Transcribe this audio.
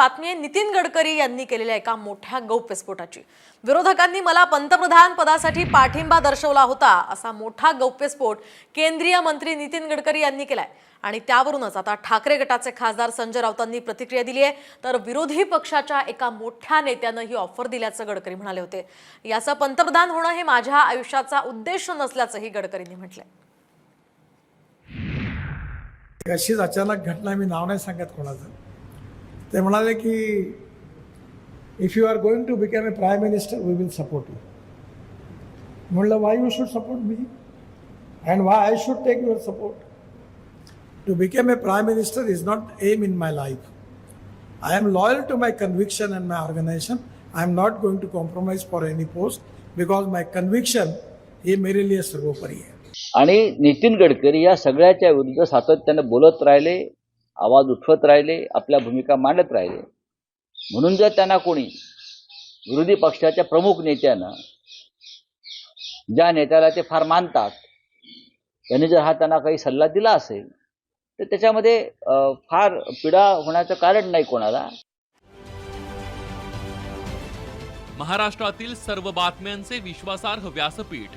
बातमी आहे नितीन गडकरी यांनी केलेल्या एका मोठ्या गौप्यस्फोटाची विरोधकांनी मला पंतप्रधान पदासाठी पाठिंबा दर्शवला होता असा मोठा गौप्यस्फोट केंद्रीय मंत्री नितीन गडकरी यांनी केलाय. आणि त्यावरूनच आता ठाकरे गटाचे खासदार संजय राऊतांनी प्रतिक्रिया दिली आहे तर विरोधी पक्षाच्या एका मोठ्या नेत्यानं ही ऑफर दिल्याचं गडकरी म्हणाले होते. याचं पंतप्रधान होणं हे माझ्या आयुष्याचा उद्देश नसल्याचंही गडकरींनी म्हटलंय. अशीच अचानक घटना मी नाव नाही सांगत कोणाचं. ते म्हणाले की if you are going to become a prime minister we will support you म्हणलं why you should support me and why I should take your support to become a prime minister is not aim in my life I am loyal to my conviction and my organisation I am not going to compromise for any post because my conviction हे मेरे लिए सर्वोपरी है आणि नितीन गडकरी या सगळ्याच्या विरुद्ध सातत्यानं बोलत राहिले आवाज उठवत राहिले आपल्या भूमिका मांडत राहिले. म्हणून जर त्यांना कोणी विरोधी पक्षाच्या प्रमुख नेत्यानं ज्या नेत्याला ते फार मानतात त्यांनी जर हा त्यांना काही सल्ला दिला असेल तर त्याच्यामध्ये फार पीडा होण्याचं कारण नाही कोणाला. महाराष्ट्रातील सर्व बातम्यांचे विश्वासार्ह व्यासपीठ.